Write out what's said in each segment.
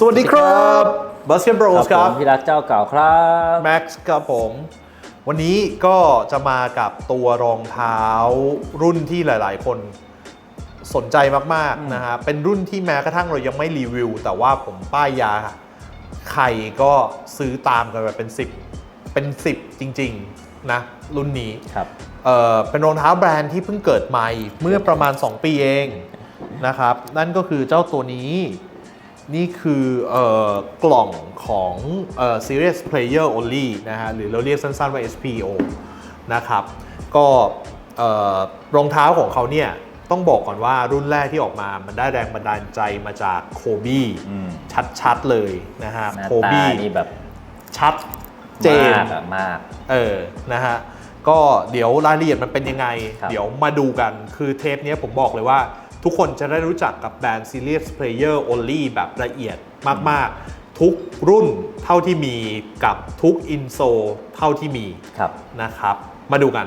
สวัสดีครับบัสเกตบอลคครัรับบผมพี่รักเจ้าเก่าครับ แม็กซ์ครับผม วันนี้ก็จะมากับตัวรองเท้ารุ่นที่หลาย ๆ คนสนใจมาก ๆ นะฮะ เป็นรุ่นที่แม้กระทั่งเรายังไม่รีวิว แต่ว่าผมป้ายยา ใครก็ซื้อตามกันแบบเป็น 10 เป็น 10 จริง ๆ นะ รุ่นนี้ ครับ เอ่อเป็นรองเท้าแบรนด์ที่เพิ่งเกิดใหม่ เมื่อประมาณ 2 ปีเองนะครับ นั่นก็คือเจ้าตัวนี้ นี่คือเอ่อกล่องของเอ่อ Serious Player Only นะฮะหรือเราเรียกสั้นๆว่า SPO นะครับ ก็เอ่อรองเท้าของเขาเนี่ยต้องบอกก่อนว่ารุ่นแรกที่ออกมามันได้แรงบันดาลใจมาจากโคบีอืมชัดๆเลยนะฮะหน้าโคตาบีนี่แบบชัดเจนมากอะมากเออนะฮะก็เดี๋ยวรายละเอียดมันเป็นยังไงครับเดี๋ยวมาดูกันคือเทปเนี้ยผมบอกเลยว่า ทุกคนจะได้รู้จักกับแบรนด์ Serious Player Only แบบละเอียดมาก ๆ ทุกรุ่นเท่าที่มีกับทุกอินโซเท่าที่มีครับ นะครับ มาดูกัน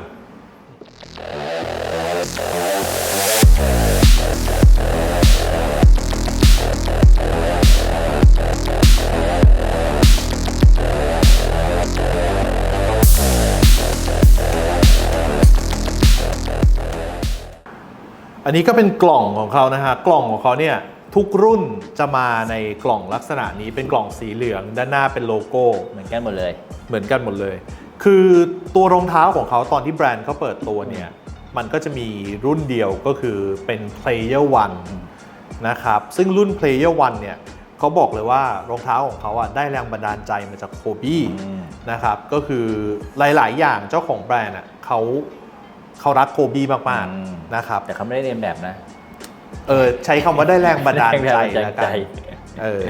อันนี้ก็เป็นกล่องของเขานะฮะ กล่องของเขาเนี่ยทุกรุ่นจะมาในกล่องลักษณะนี้เป็นกล่องสีเหลืองด้านหน้าเป็นโลโก้ เหมือนกันหมดเลย เหมือนกันหมดเลย คือตัวรองเท้าของเขาตอนที่แบรนด์เขาเปิดตัวเนี่ย มันก็จะมีรุ่นเดียวก็คือเป็น Player One นะครับ ซึ่งรุ่น Player One เนี่ยเขาบอกเลยว่ารองเท้าของเขาอะได้แรงบันดาลใจมาจากโคบี้อืมนะครับ ก็คือหลาย ๆ อย่างเจ้าของแบรนด์อะเขา เขารักโคบี้มากอืม ๆนะครับแต่เขาไม่ได้เรียนแบบนะเออใช้คำว่าได้แรงบันดาลใจแรงบันดาลแล้วกัใจนเออ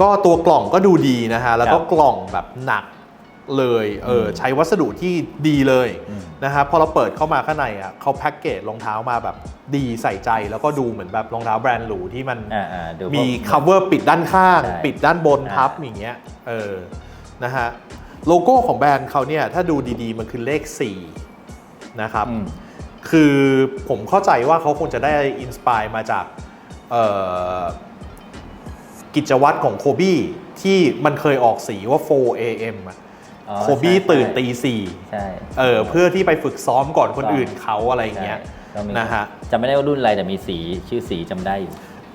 ก็ตัวกล่องก็ดูดีนะฮะ แล้วก็ครับกล่องแบบหนักเลยเออใช้วัสดุที่ดีเลยอืม นะฮะพอเราเปิดเข้ามาข้างในอะเขาแพ็กเกจรองเท้ามาแบบดีใส่ใจ แล้วก็ดูเหมือนแบบรองเท้าแบรนด์หรูที่มัน อ่าอ่าดูมี พวก cover ปิดด้านข้าง ใช่ปิดด้านบนอ่า ทับอย่างเงี้ยเออนะฮะโลโก้ของแบรนด์เขาเนี่ยถ้าดูดีๆ มันคือเลข 4 นะครับอืมคือผมเข้าใจว่าเขาคงจะได้อินสปายมาจากเอ่อกิจวัตรของโคบี้ที่มันเคยออกสีว่า 4 a.m. อะอ๋อโคบี้ใช่ตื่นใช่ตีสี่ใช่เออเพื่อที่ไปฝึกซ้อมก่อนคนอื่นเขาอะไรอย่างเงี้ยใช่ก็มีนะฮะจำไม่ได้ว่ารุ่นอะไรแต่มีสีชื่อสีจำได้อยู่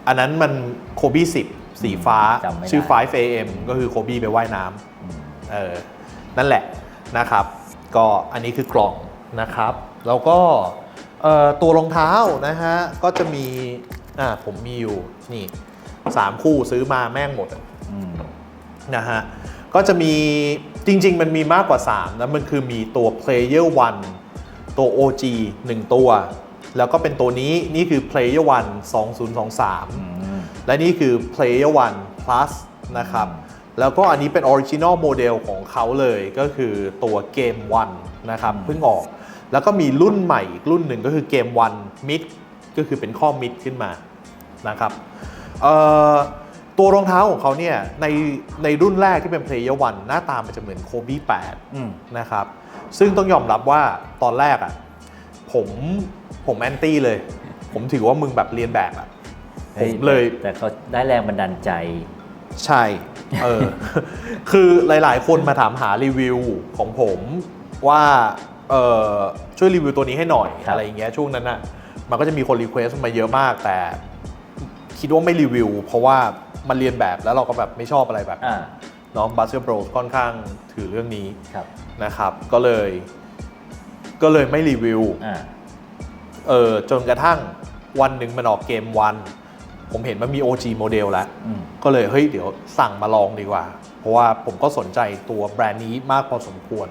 อันนั้นมันโคบี้10สีฟ้าจำไม่ได้ชื่อ 5 a.m. ก็คือโคบี้ไปว่ายน้ำอืมเออนั่นแหละนะครับ ก็อันนี้คือกล่อง นะครับ แล้วก็เอ่อตัวรองเท้านะฮะ ก็จะมีอ่าผมมีอยู่นี่สามคู่ซื้อมาแม่งหมดอะอืมนะฮะ ก็จะมีจริง ๆ มันมีมากกว่า 3 นะ มันคือมีตัว Player One ตัว OG 1 ตัว แล้วก็เป็นตัวนี้นี่คือ Player One 2023อืมและนี่คือ Player One Plus นะครับ แล้วก็อันนี้เป็น Original Model ของเขาเลยก็คือตัว Game One นะครับ เพิ่งออก แล้วก็มีรุ่นใหม่อีกรุ่นหนึ่งก็คือ Game One Mid ก็คือเป็นข้อ Mid ขึ้นมานะครับเอ่อตัวรองเท้าของเขาเนี่ยในในรุ่นแรกที่เป็น Player One หน้าตามันจะเหมือนโคบี้8อืมนะครับซึ่งต้องยอมรับว่าตอนแรกอะ่ะผมผมแอนตี้เลย ผมถือว่ามึงแบบเรียนแบบอะ่ะผมเลยแต่เขาได้แรงบันดาลใจใช่เออคือหลายๆ คนมาถามหารีวิวของผมว่าเออ ช่วยรีวิวตัวนี้ให้หน่อยครับอะไรอย่างเงี้ยช่วงนั้นน่ะมันก็จะมีคนรีเควสมาเยอะมาก แต่คิดว่าไม่รีวิว เพราะว่ามันเรียนแบบแล้วเราก็แบบไม่ชอบอะไรแบบอ่าเนาะบัสเซอร์โปรค่อนข้างถือเรื่องนี้ครับนะครับ ก็เลย ก็เลยไม่รีวิวอ่าเออจนกระทั่งวันหนึ่งมันออกเกมวัน ผมเห็นมันมี OG โมเดลแล้วอืมก็เลยเฮ้ยเดี๋ยวสั่งมาลองดีกว่า เพราะว่าผมก็สนใจตัวแบรนด์นี้มากพอสมควร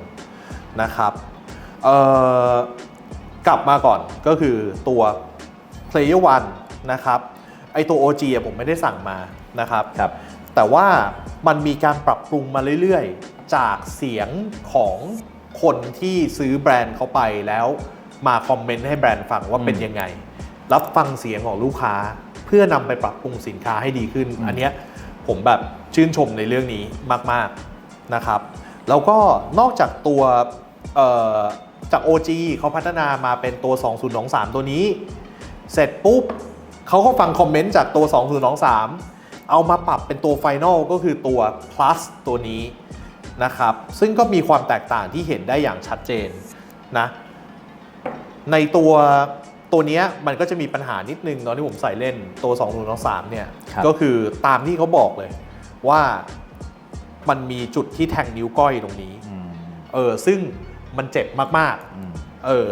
นะครับเอ่อ กลับมาก่อนก็คือตัว Player One นะครับไอตัว OG อะผมไม่ได้สั่งมานะครับครับแต่ว่ามันมีการปรับปรุงมาเรื่อยๆ จากเสียงของคนที่ซื้อแบรนด์เขาไปแล้วมาคอมเมนต์ให้แบรนด์ฟังว่าเป็นยังไง รับฟังเสียงของลูกค้าเพื่อนำไปปรับปรุงสินค้าให้ดีขึ้น อันเนี้ยผมแบบชื่นชมในเรื่องนี้มาก ๆนะครับ แล้วก็นอกจากตัวเอ่อ จาก OG เขาพัฒนามาเป็นตัว 2023 ตัวนี้ เสร็จปุ๊บเขาก็ฟังคอมเมนต์จากตัว 2023 เอามาปรับเป็นตัวไฟนอลก็คือตัว plus ตัวนี้นะครับ ซึ่งก็มีความแตกต่างที่เห็นได้อย่างชัดเจนนะ ในตัวตัวเนี้ยมันก็จะมีปัญหานิดนึงตอนที่ผมใส่เล่นตัว 2 0 2 3 เนี่ยครับก็คือตามที่เขาบอกเลยว่ามันมีจุดที่แทงนิ้วก้อยตรงนี้อืมเออ ซึ่ง มันเจ็บมากอืมๆเออ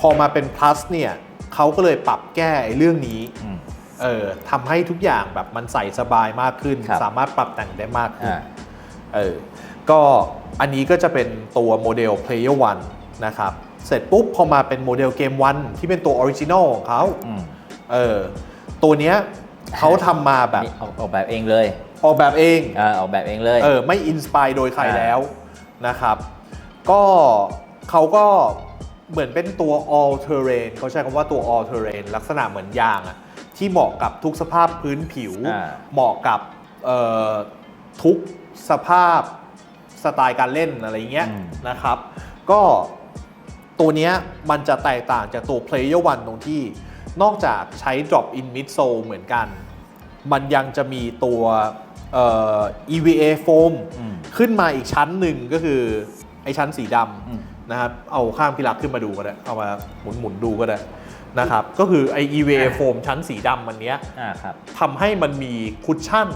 พอมาเป็น plus เนี่ยเขาก็เลยปรับแก้ไอ้เรื่องนี้อืมเออทำให้ทุกอย่างแบบมันใส่สบายมากขึ้นครับสามารถปรับแต่งได้มากขึ้นอ่าเออก็อันนี้ก็จะเป็นตัวโมเดล Player One นะครับ เสร็จปุ๊บพอมาเป็นโมเดลเกมวันที่เป็นตัวออริจินอลของเขาอืมเออตัวเนี้ยเขาทำมาแบบนี่ออกออกแบบเองเลย ออกแบบเองอ่าออกแบบเองเลยเออไม่อินสปายโดยใครอ่าแล้วนะครับ ก็เขาก็เหมือนเป็นตัว all terrain เขาใช้คำว่าตัว all terrain ลักษณะเหมือนยางอะที่เหมาะกับทุกสภาพพื้นผิว อ่า เหมาะกับเอ่อทุกสภาพสไตล์การเล่นอะไรเงี้ยนะครับ ก็ตัวเนี้ยมันจะแตกต่างจากตัว Player One ตรงที่นอกจากใช้ drop in mid sole เหมือนกัน มันยังจะมีตัวเอ่อ EVA foam อืม ขึ้นมาอีกชั้นหนึ่งก็คือ ไอชั้นสีดอืมำนะครับเอาข้างพิลักขึ้นมาดูก็ได้เอามาหมุนหมุนๆดูก็ได้นะครับก็คือไอ EVA foam ชั้นสีดำมันเนี้ยอ่าครับทำให้มันมีคุชชั่น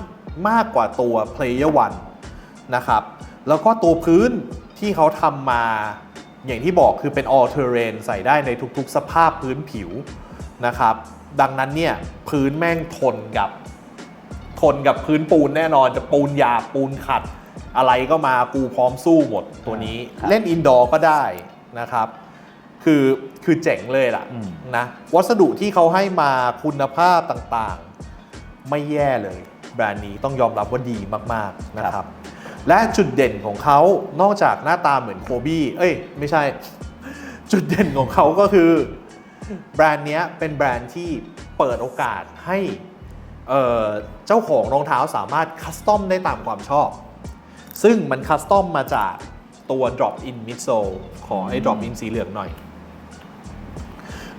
มากกว่าตัว Player One นะครับแล้วก็ตัวพื้นที่เขาทำมาอย่างที่บอกคือเป็น all terrain ใส่ได้ในทุกๆ สภาพพื้นผิวนะครับ ดังนั้นเนี่ยพื้นแม่งทนกับ ทนกับพื้นปูนแน่นอนจะปูนหยาบปูนขัด อะไรก็มากูพร้อมสู้หมดตัวนี้ครับเล่นอินดอร์ก็ได้นะครับ คือคือเจ๋งเลยล่ะอืมนะวัสดุที่เขาให้มาคุณภาพต่างๆ ไม่แย่เลย แบรนด์นี้ต้องยอมรับว่าดีมากๆนะครับ และจุดเด่นของเขานอกจากหน้าตาเหมือนโคบี้เอ้ย ไม่ใช่ จุดเด่นของเขาก็คือ แบรนด์เนี้ยเป็นแบรนด์ที่เปิดโอกาสให้เอ่อเจ้าของรองเท้าสามารถคัสตอมได้ตามความชอบ ซึ่งมันคัสตอมมาจากตัว drop in midsole ขอให้ drop in สีเหลืองหน่อย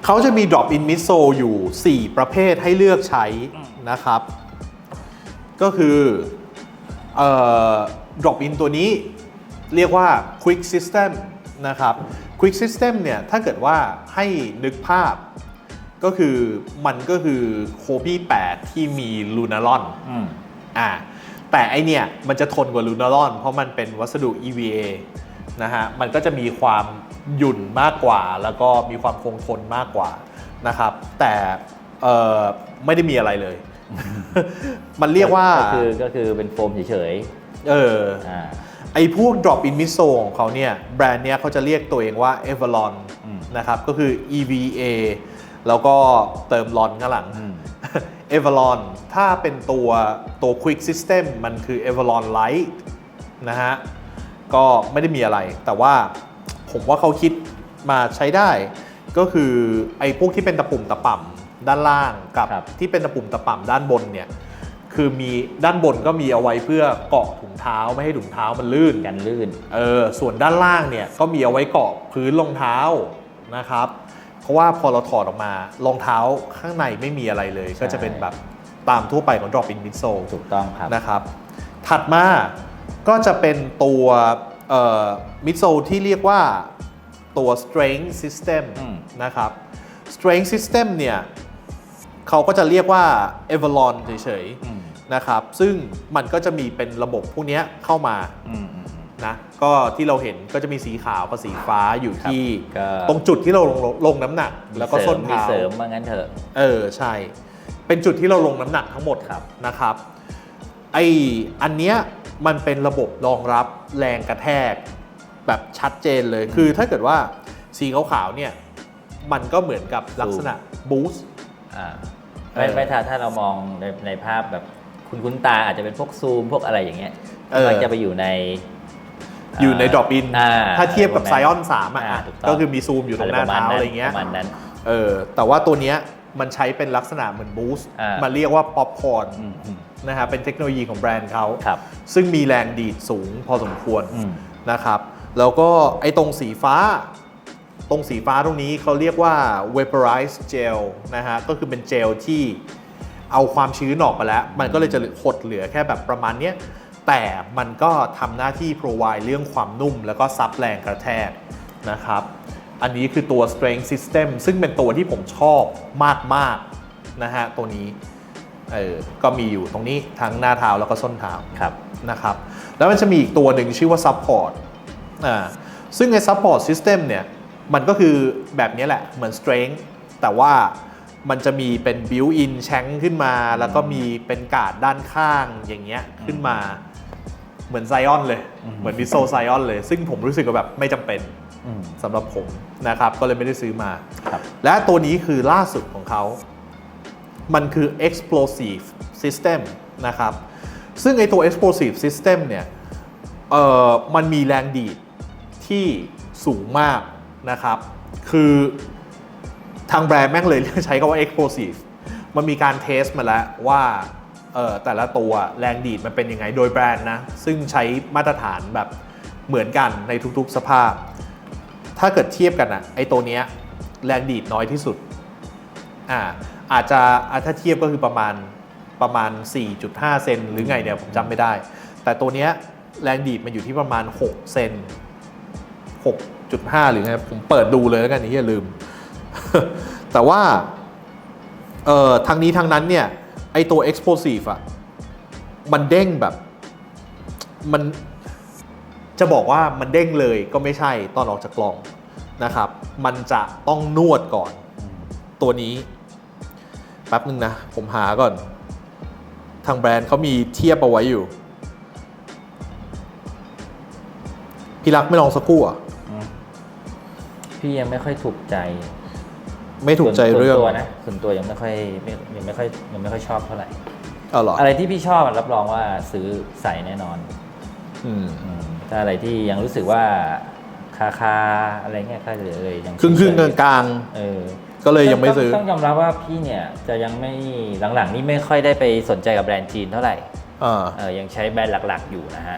เขาจะมี drop in midsole อยู่ 4 ประเภทให้เลือกใช้นะครับ ก็คือเอ่อ drop in ตัวนี้เรียกว่า quick system นะครับ quick system เนี่ยถ้าเกิดว่าให้นึกภาพก็คือมันก็คือโคบี้8ที่มีลูนารอนอืมอ่า แต่ไอเนี่ยมันจะทนกว่าลูนารอน เพราะมันเป็นวัสดุ EVA นะฮะ มันก็จะมีความหยุ่นมากกว่า แล้วก็มีความคงทนมากกว่านะครับ แต่เอ่อไม่ได้มีอะไรเลย มันเรียกว่า ก็คือก็คือเป็นโฟมเฉยเออๆอ่าไอ้พวก drop in midsole ของเขาเนี่ย แบรนด์เนี้ยเขาจะเรียกตัวเองว่า Avalon อืมนะครับ ก็คือ EVA แล้วก็เติมลอนข้างหลัง อืม e v a l o n ถ้าเป็นตัวตัว Quick System มันคือ e v a l o n Lite นะฮะ ก็ไม่ได้มีอะไร แต่ว่าผมว่าเขาคิดมาใช้ได้ ก็คือไอ้พวกที่เป็นตะปุ่มตะป่ำด้านล่างกับครับที่เป็นตะปุ่มตะป่ำด้านบนเนี่ยคือมีด้านบนก็มีเอาไว้เพื่อเกาะถุงเท้าไม่ให้ถุงเท้ามันลื่นกันลื่น เออส่วนด้านล่างเนี่ยก็มีเอาไว้เกาะพื้นรองเท้านะครับเพ ราะว่าพอเราถอดออกมารองเท้าข้างในไม่มีอะไรเลย ก็จะเป็นแบบตามทั่วไปของ drop in midsole ถูกต้องครับนะครับ ถัดมาก็จะเป็นตัวเอ่อ midsole ที่เรียกว่าตัว strength system อืมนะครับ strength system เนี่ยเขาก็จะเรียกว่า Avalon เฉยอืมๆนะครับ ซึ่งมันก็จะมีเป็นระบบพวกเนี้ยเข้ามาอืมอืมอืม นะก็ที่เราเห็นก็จะมีสีขาวกับสีฟ้าอยู่ที่ก็ตรงจุดที่เราลงลงน้ำหนัก แล้วก็ส้นมีเท้าเสริมว่างั้นเถอะเออใช่ เป็นจุดที่เราลงน้ำหนักทั้งหมดครับนะครับไออันเนี้ยมันเป็นระบบรองรับแรงกระแทกแบบชัดเจนเลยคือถ้าเกิดว่าสีขาวๆเนี่ยมันก็เหมือนกับลักษณะบูสต์อ่าไม่เออไม่ถ้าถ้าเรามองในในภาพแบบคุณคุ้นตาอาจจะเป็นพวกซูมพวกอะไรอย่างเงี้ยเออมันจะไปอยู่ใน อยู่ใน drop in อ่าถ้าเทียบกับะไซไรอประอนมาณ3อะอ่าถูกต้องก็คือมีซูมอยู่ตรงหน้าเท้าอะไรเงี้ยประมาณนั้นเออแต่ว่าตัวเนี้ยมันใช้เป็นลักษณะเหมือนบูสต์อ่ามัมันเรียกว่าป๊อปคอร์นอืมอืมนะครับเป็นเทคโนโลยีของแบรนด์เขาครับซึ่งมีแรงดีดสูงพอสมควรอืมนะครับ แล้วก็ไอ้ตรงสีฟ้า ตรงสีฟ้าตรงนี้เขาเรียกว่า vaporized gel นะฮะ ก็คือเป็นเจลที่เอาความชื้นออกมาแล้ว มันก็เลยจะหดเหลือแค่แบบประมาณเนี้ย แต่มันก็ทำหน้าที่ provide เรื่องความนุ่ม แล้วก็ซับแรงกระแทกนะครับ อันนี้คือตัว strength system ซึ่งเป็นตัวที่ผมชอบมากๆนะฮะตัวนี้เออก็มีอยู่ตรงนี้ทั้งหน้าเท้าแล้วก็ส้นเท้าครับนะครับ แล้วมันจะมีอีกตัวหนึ่งชื่อว่า support อ่าซึ่งใน support system เนี่ยมันก็คือแบบนี้แหละเหมือน strength แต่ว่ามันจะมีเป็น built in แชงขึ้นมา แล้วก็มีเป็นการ์ดด้านข้างอย่างเงี้ยขึ้นมา เหมือนไซออนเลย เหมือนมิโซไซออนเลย ซึ่งผมรู้สึกว่าแบบไม่จำเป็นอืมสำหรับผมนะครับ ก็เลยไม่ได้ซื้อมาครับและตัวนี้คือล่าสุดของเขา มันคือ explosive system นะครับ ซึ่งไอตัว explosive system เนี่ยเอ่อมันมีแรงดีดที่สูงมากนะครับ คือทางแบรนด์แม่งเลยใช้คำว่า explosive มันมีการเทสมาแล้วว่า เอ่อแต่ละตัวแรงดีดมันเป็นยังไงโดยแบรนด์นะ ซึ่งใช้มาตรฐานแบบเหมือนกันในทุกๆสภาพ ถ้าเกิดเทียบกันอะไอตัวเนี้ยแรงดีดน้อยที่สุดอ่าอาจจะถ้าเทียบก็คือประมาณประมาณ 4.5 เซนหรือไงเนี่ยผมจำไม่ได้ แต่ตัวเนี้ยแรงดีดมันอยู่ที่ประมาณ 6 เซน6.5 หรือไงผมเปิดดูเลยแล้วกันนี่อย่าลืม แต่ว่าเอ่อทางนี้ทางนั้นเนี่ย อตัว explosive อะมันเด้งแบบ มันจะบอกว่ามันเด้งเลยก็ไม่ใช่ตอนออกจากกล่องนะครับ มันจะต้องนวดก่อน ตัวนี้ แป๊บนึงนะ ผมหาก่อน ทางแบรนด์เขามีเทียบเอาไว้อยู่ พี่รักไม่ลองสักครู่อะพี่ยังไม่ค่อยถูกใจ ไม่ถูกใจส่วนเรื่องตัวนะส่วนตัวยังไม่ค่อยไม่ยังไม่ค่อยยังไม่ค่อยชอบเท่าไหร่เอาเหรออะไรที่พี่ชอบอะรับรองว่าซื้อใส่แน่นอนอืมอืมถ้าอะไรที่ยังรู้สึกว่าคาคาๆอะไรเงี้ยก็เลยเลยยังครึ่งครึ่งๆกลางเออๆก็เลยยังไม่ซื้อต้ต้องยอมรับว่าพี่เนี่ยจะยังไม่หลังๆนี่ไม่ค่อยได้ไปสนใจกับแบรนด์จีนเท่าไหร่อ่าเออยังใช้แบรนด์หลัก ๆ อยู่นะฮะ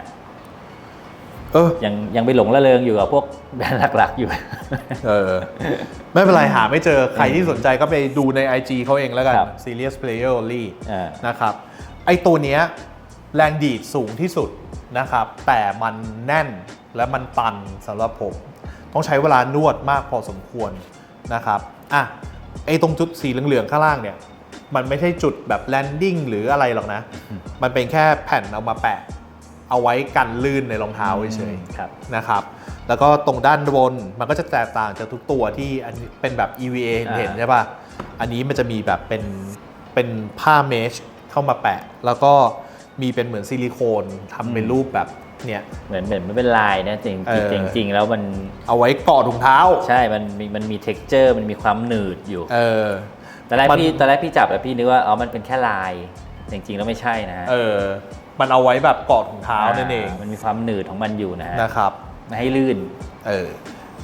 เออ ยังยังไปหลงระเริงอยู่กับพวกแบรนด์หลักๆอยู่ เออ ไม่เป็นไรหาไม่เจอใครที่สนใจก็ไปดูใน IG เขาเองแล้วกัน ครับ Serious Player Only อ่า นะครับ ไอตัวเนี้ยแรงดีดสูงที่สุดนะครับ แต่มันแน่นและมันตันสำหรับผม ต้องใช้เวลานวดมากพอสมควรนะครับอะไอตรงจุดสีเหลืองๆข้างล่างเนี่ย มันไม่ใช่จุดแบบแลนดิ้งหรืออะไรหรอกนะ มันเป็นแค่แผ่นเอามาแปะ เอาไว้กันลื่นในรองเท้าเฉยๆครับนะครับแล้วก็ตรงด้านบนมันก็จะแตกต่างจากทุกตัวที่อันนี้เป็นแบบ EVA เห็นอ่าเห็นใช่ป่ะอันนี้มันจะมีแบบเป็นเป็นผ้าเมชเข้ามาแปะ แล้วก็มีเป็นเหมือนซิลิโคนทำเป็นรูปแบบเนี่ยเหมือนเหมือนมันเป็นลายนะจริงเออจริงจริงๆแล้วมันเอาไว้เกาะถุงเท้า ใช่ มันมีมันมี t e x t อร์ มันมีความหนืดอยู่ เออตอนแรกมันพี่ตอนแรกพี่จับแล้วพี่นึกว่าอ๋อมันเป็นแค่ลายจริงๆแล้วไม่ใช่นะฮะเออ มันเอาไว้แบบเกาะถุงเท้านั่นเองมันมีความหนืดของมันอยู่นะฮะนะครับไม่ให้ลื่นเออ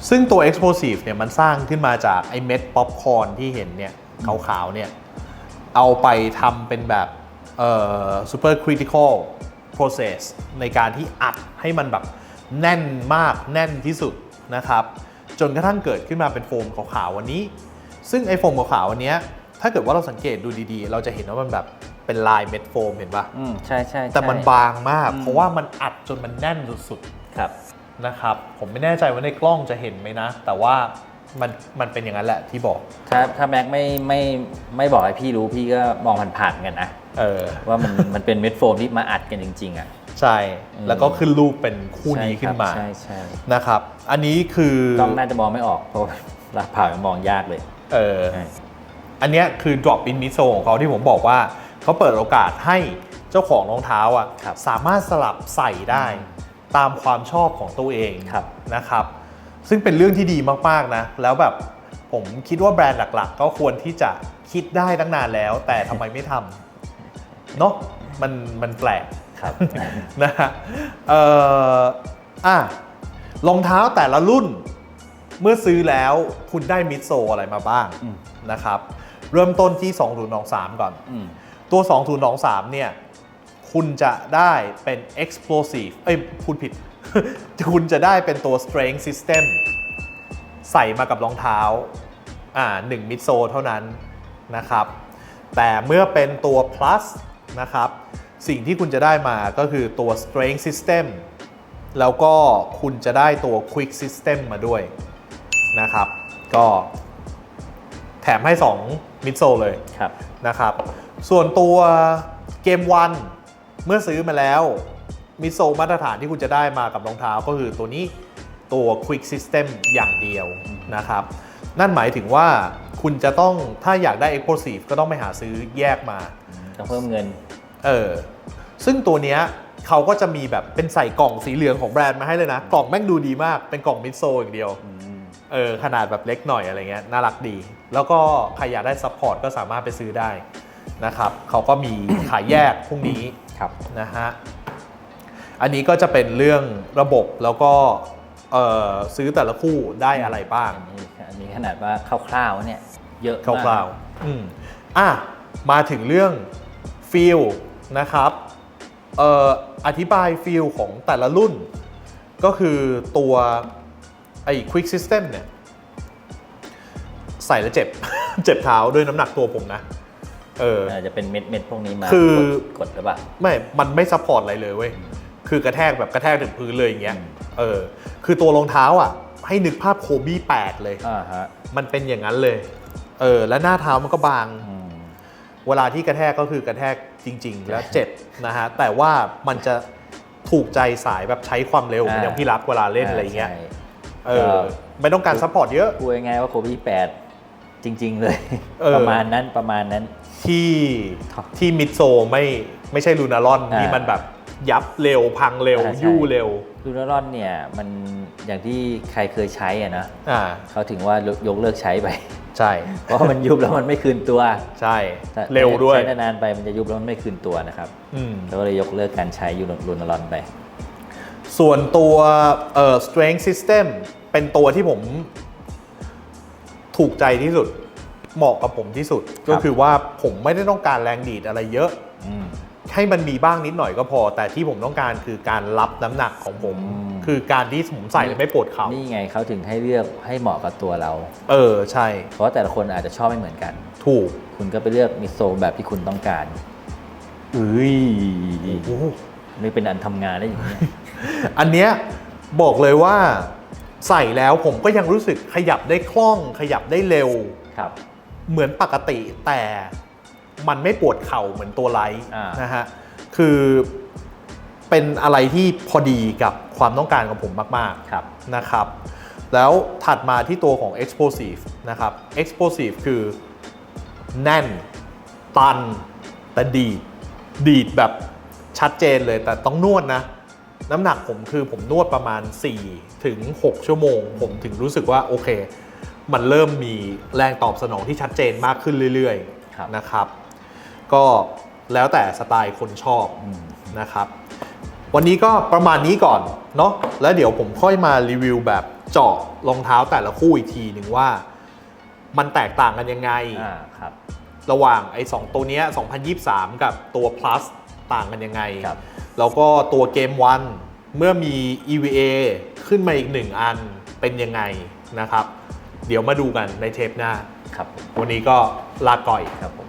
ซึ่งตัว explosive เนี่ยมันสร้างขึ้นมาจากไอ้เม็ดป๊อปคอร์นที่เห็นเนี่ยขาวๆเนี่ยเอาไปทำเป็นแบบเอ่อ super critical process ในการที่อัดให้มันแบบแน่นมากแน่นที่สุดนะครับ จนกระทั่งเกิดขึ้นมาเป็นโฟมขาวๆวันนี้ ซึ่งไอ้โฟมขาวๆวันเนี้ยถ้าเกิดว่าเราสังเกตดูดีๆ เราจะเห็นว่ามันแบบ เป็นลายเม็ดโฟมเห็นปะอืมใช่ใช่ใช่แต่มันบางมากอืมเพราะว่ามันอัดจนมันแน่นสุดๆครับนะครับ ผมไม่แน่ใจว่าในกล้องจะเห็นไหมนะ แต่ว่ามันมันเป็นอย่างนั้นแหละที่บอก ถ้าถ้าแม็กไม่ไม่ไม่บอกให้พี่รู้พี่ก็มองผ่านๆกันนะเออ ว่ามัน มันเป็นเม็ดโฟมที่มาอัดกันจริง ๆ อะ ใช่ อืม แล้วก็ขึ้นรูปเป็นคู่นี้ขึ้นมาใช่ใช่นะครับ อันนี้คือกล้องน่าจะมองไม่ออกเพราะหลักผ่ามันมองยากเลยเออ ใช่ อันเนี้ยคือ drop in miso ของเขาที่ผมบอกว่า เขาเปิดโอกาสให้เจ้าของรองเท้าอะครับสามารถสลับใส่ได้ตามความชอบของตัวเองครับนะครับ ซึ่งเป็นเรื่องที่ดีมากๆนะ แล้วแบบผมคิดว่าแบรนด์หลักๆ ก็ควรที่จะคิดได้ตั้งนานแล้ว แต่ทำไมไม่ทำเนาะมันมันแปลกครับนะฮะเอ่ออะรองเท้าแต่ละรุ่นเมื่อซื้อแล้วคุณได้มิดโซอะไรมาบ้างอืมนะครับ เริ่มต้นที่ 2 0 2 3 ก่อนอืม ตัว 2 0 2 3 เนี่ย คุณจะได้เป็น explosive เอ้ยพูดผิด คุณจะได้เป็นตัว strength system ใส่มากับรองเท้า อ่าหนึ่งมิดโซเท่านั้นนะครับ แต่เมื่อเป็นตัว plus นะครับ สิ่งที่คุณจะได้มาก็คือตัว strength system แล้วก็คุณจะได้ตัว quick system มาด้วยนะครับ ก็แถมให้ 2 มิดโซเลยครับนะครับ ส่วนตัวเกมวันเมื่อซื้อมาแล้วมิโซมาตรฐานที่คุณจะได้มากับรองเท้าก็คือตัวนี้ตัว Quick System อย่างเดียวนะครับ นั่นหมายถึงว่าคุณจะต้องถ้าอยากได้ Explosive ก็ต้องไปหาซื้อแยกมาต้องเพิ่มเงิน เออ ซึ่งตัวเนี้ยเขาก็จะมีแบบเป็นใส่กล่องสีเหลืองของแบรนด์มาให้เลยนะ กล่องแม่งดูดีมากเป็นกล่องมิดโซอย่างเดียวเออขนาดแบบเล็กหน่อยอะไรเงี้ยน่ารักดี แล้วก็ใครอยากได้ซัพพอร์ตก็สามารถไปซื้อได้ นะครับเขาก็มีขายแยกพวกนี้ครับนะฮะอันนี้ก็จะเป็นเรื่องระบบแล้วก็เอ่อซื้อแต่ละคู่ได้อะไรบ้าง อันนี้อันนี้ขนาดว่าคร่าวๆเนี่ยเยอะคมากร่าวๆอืมอะมาถึงเรื่องฟิลนะครับเอ่ออธิบายฟิลของแต่ละรุ่น ก็คือตัวไอ้ Quick System เนี่ย ใส่แล้วเจ็บ เจ็บเท้าด้วยน้ำหนักตัวผมนะ เอออาจจะเป็นเม็ดเม็ดๆพวกนี้มาคือกดกดหรือเปล่าไม่ มันไม่ซัพพอร์ตอะไรเลยเว้ยคือกระแทกแบบกระแทกถึงพื้นเลยอย่างเงี้ยอืมเออคือตัวรองเท้าอะ ให้นึกภาพโคบี้8เลยอ่าฮะมันเป็นอย่างนั้นเลยเออและหน้าเท้ามันก็บางอืมเวลาที่กระแทกก็คือกระแทกจริง ๆ แล้วเจ็บนะฮะแต่ว่ามันจะถูกใจสายแบบใช้ความเร็วเหมือนอย่างพี่รักเวลาเล่นอะไรเงี้ยใช่เออไม่ต้องการซัพพอร์ตเยอะพูดง่ายๆว่าโคบี้แปดจริง ๆ เลยเออประมาณนั้นประมาณนั้น ที่ครับที่มิดโซไม่ไม่ใช่ลูนารอนอ่าที่มันแบบยับเร็วพังเร็วอ่าใช่ยู่เร็วลูนารอนเนี่ยมันอย่างที่ใครเคยใช้อะนะอ่าเขาถึงว่ายกเลิกใช้ไปใช่ เพราะว่ามันยุบแล้วมันไม่คืนตัว ใช่แต่เร็วด้วย ใช้นานๆไปมันจะยุบแล้วมันไม่คืนตัวนะครับอืมแล้วก็เลยยกเลิกการใช้ยูลูนารอนไป ส่วนตัวเอ่อ strength system เป็นตัวที่ผมถูกใจที่สุด เหมาะกับผมที่สุด ก็คือว่าผมไม่ได้ต้องการแรงดีดอะไรเยอะอืมให้มันมีบ้างนิดหน่อยก็พอ แต่ที่ผมต้องการคือการรับน้ำหนักของผมอืมคือการที่ผมใส่แล้วไม่ปวดเข่านี่ไงเขาถึงให้เลือกให้เหมาะกับตัวเรา เออใช่ เพราะว่าแต่ละคนอาจจะชอบไม่เหมือนกัน ถูก คุณก็ไปเลือกมิโซแบบที่คุณต้องการเอ้ยโอ้โหนี่เป็นอันทำงานได้อย่างนี้ยอันเนี้ยบอกเลยว่าใส่แล้วผมก็ยังรู้สึกขยับได้คล่องขยับได้เร็วครับ เหมือนปกติแต่มันไม่ปวดเข่าเหมือนตัวไลท์อ่านนะฮะคือเป็นอะไรที่พอดีกับความต้องการของผมมากครับๆนะครับ แล้วถัดมาที่ตัวของ explosive นะครับ explosive คือแน่น ตัน แต่ดีดดีดแบบชัดเจนเลยแต่ต้องนวดนะ น้ำหนักผมคือผมนวดประมาณ 4 ถึง 6 ชั่วโมง ผมถึงรู้สึกว่าโอเค มันเริ่มมีแรงตอบสนองที่ชัดเจนมากขึ้นเรื่อยครับๆนะครับ ก็แล้วแต่สไตล์คนชอบอืมนะครับ วันนี้ก็ประมาณนี้ก่อนเนาะแล้วเดี๋ยวผมค่อยมารีวิวแบบเจาะรองเท้าแต่ละคู่อีกทีหนึ่งว่า มันแตกต่างกันยังไงอ่าครับระหว่างไอ้สองตัวเนี้ย2023 กับตัว plus ต่างกันยังไงครับแล้วก็ตัวเกมวันเมื่อมี EVA ขึ้นมาอีกหนึ่งอันเป็นยังไงนะครับ เดี๋ยวมาดูกันในเทปหน้า ครับผมวันนี้ก็ลาก่อย ครับผม